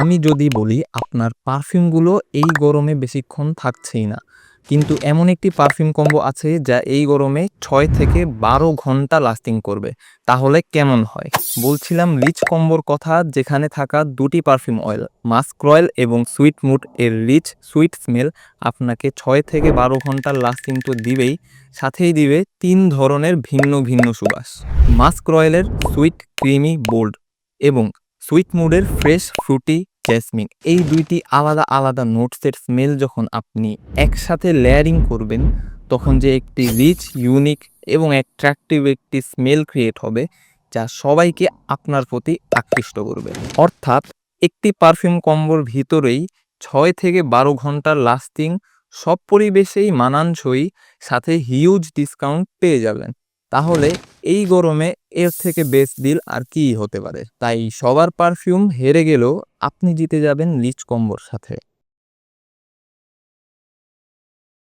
আমি যদি বলি, আপনার পারফিউমগুলো এই গরমে বেশিক্ষণ থাকছেই না। কিন্তু এমন একটি পারফিউম কম্বো আছে যা এই গরমে ছয় থেকে বারো ঘণ্টা লাস্টিং করবে। তাহলে কেমন হয়? বলছিলাম রিচ কম্বোর কথা যেখানে থাকা দুটি পারফিউম অয়েল, মাস্ক রয়েল এবং সুইট মুড এর রিচ সুইট স্মেল আপনাকে ছয় থেকে বারো ঘণ্টার লাস্টিং তো দিবেই, সাথেই দিবে তিন ধরনের ভিন্ন ভিন্ন সুবাস। মাস্ক রয়েলের সুইট ক্রিমি বোল্ড এবং সুইট মুডের ফ্রেশ, ফ্রুটি জেসমিন এই দুইটি আলাদা আলাদা নোটসের স্মেল যখন আপনি একসাথে লেয়ারিং করবেন, তখন যে একটি রিচ ইউনিক এবং অ্যাট্রাকটিভ একটি স্মেল ক্রিয়েট হবে, যা সবাইকে আপনার প্রতি আকৃষ্ট করবে। অর্থাৎ একটি পারফিউম কম্বোর ভিতরেই ছয় থেকে বারো ঘণ্টার লাস্টিং সব পরিবেশেই মানানসই, সাথে হিউজ ডিসকাউন্ট পেয়ে যাবেন। তাহলে এই গরমে এর থেকে বেস্ট ডিল আর কি হতে পারে? তাই সবার পারফিউম হেরে গেলেও আপনি জিতে যাবেন লিচ কম্বোর সাথে।